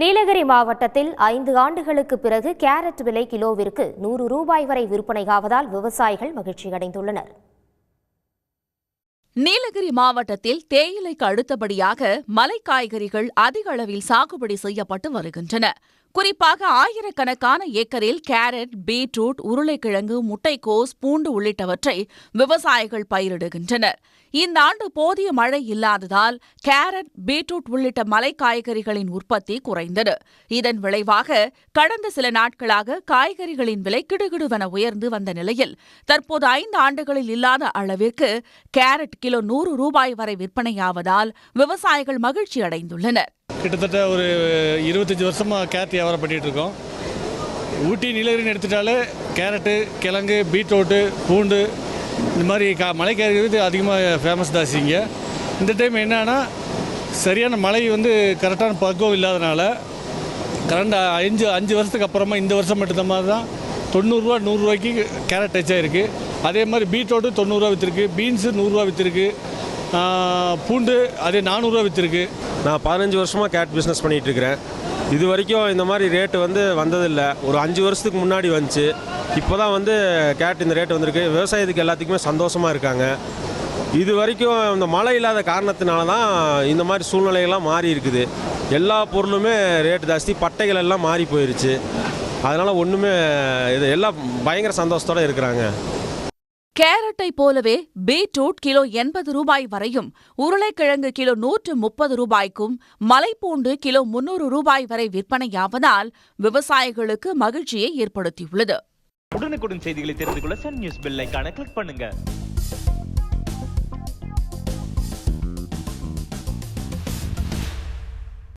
நீலகிரி மாவட்டத்தில் ஐந்து ஆண்டுகளுக்கு பிறகு கேரட் விலை கிலோவிற்கு நூறு ரூபாய் வரை விற்பனையாவதால் விவசாயிகள் மகிழ்ச்சியடைந்துள்ளனர். நீலகிரி மாவட்டத்தில் தேயிலைக்கு அடுத்தபடியாக மலை காய்கறிகள் அதிக அளவில் சாகுபடி செய்யப்பட்டு வருகின்றன. குறிப்பாக ஆயிரக்கணக்கான ஏக்கரில் கேரட் பீட்ரூட் உருளைக்கிழங்கு முட்டைக்கோஸ் பூண்டு உள்ளிட்டவற்றை விவசாயிகள் பயிரிடுகின்றனர். இந்த ஆண்டு போதிய மழை இல்லாததால் கேரட் பீட்ரூட் உள்ளிட்ட மலை காய்கறிகளின் உற்பத்தி குறைந்தது. இதன் விளைவாக கடந்த சில நாட்களாக காய்கறிகளின் விலை கிடுகிடுவென உயர்ந்து வந்த நிலையில் தற்போது ஐந்து ஆண்டுகளில் இல்லாத அளவிற்கு கேரட் கிலோ நூறு ரூபாய் வரை விற்பனையாவதால் விவசாயிகள் மகிழ்ச்சி அடைந்துள்ளனர். கிட்டத்தட்ட ஒரு இருபத்தஞ்சி வருஷமாக கேரட் வியாபாரம் பண்ணிகிட்டு இருக்கோம். ஊட்டி நீலகிரின்னு எடுத்துட்டாலே கேரட்டு கிழங்கு பீட்ரூட்டு பூண்டு இந்த மாதிரி கா மலை கேரட்டு அதிகமாக ஃபேமஸ் தான் இங்கே. இந்த டைம் என்னன்னா சரியான மழை வந்து கரெக்டான பக்குவம் இல்லாதனால கரண்ட் அஞ்சு அஞ்சு வருஷத்துக்கு அப்புறமா இந்த வருஷம் மட்டும் மாதிரி தான் தொண்ணூறுரூவா நூறுரூவாய்க்கு கேரட் டச் ஆகிருக்கு அதே மாதிரி பீட்ரோட்டு தொண்ணூறுரூவா விற்றுருக்கு பீன்ஸு நூறுரூவா விற்றுருக்கு பூண்டு அதே நானூறுரூவா விற்றுருக்கு நான் பதினஞ்சு வருஷமாக கேட் பிஸ்னஸ் பண்ணிகிட்டு இருக்கிறேன் இது வரைக்கும் இந்த மாதிரி ரேட்டு வந்து வந்ததில்லை. ஒரு அஞ்சு வருஷத்துக்கு முன்னாடி வந்துச்சு. இப்போ தான் வந்து கேட் இந்த ரேட் வந்திருக்கு. விவசாயத்துக்கு எல்லாத்துக்குமே சந்தோஷமாக இருக்காங்க. இது வரைக்கும் இந்த மழை இல்லாத காரணத்தினால தான் இந்த மாதிரி சூழ்நிலைகள்லாம் மாறி இருக்குது. எல்லா பொருளுமே ரேட் ஜாஸ்தி பட்டைகள் எல்லாம் மாறி போயிருச்சு. அதனால் ஒன்றுமே இது எல்லாம் பயங்கர சந்தோஷத்தோடு இருக்கிறாங்க. கேரட்டை போலவே பீட்ரூட் கிலோ எண்பது ரூபாய் வரையும் உருளைக்கிழங்கு கிலோ நூற்று முப்பது ரூபாய்க்கும் மலைப்பூண்டு கிலோ முன்னூறு ரூபாய் வரை விற்பனையாவதால் விவசாயிகளுக்கு மகிழ்ச்சியை ஏற்படுத்தியுள்ளது. உடனுக்குடன் செய்திகளை தெரிந்து கொள்ள சன் நியூஸ் பெல் கிளிக் பண்ணுங்க.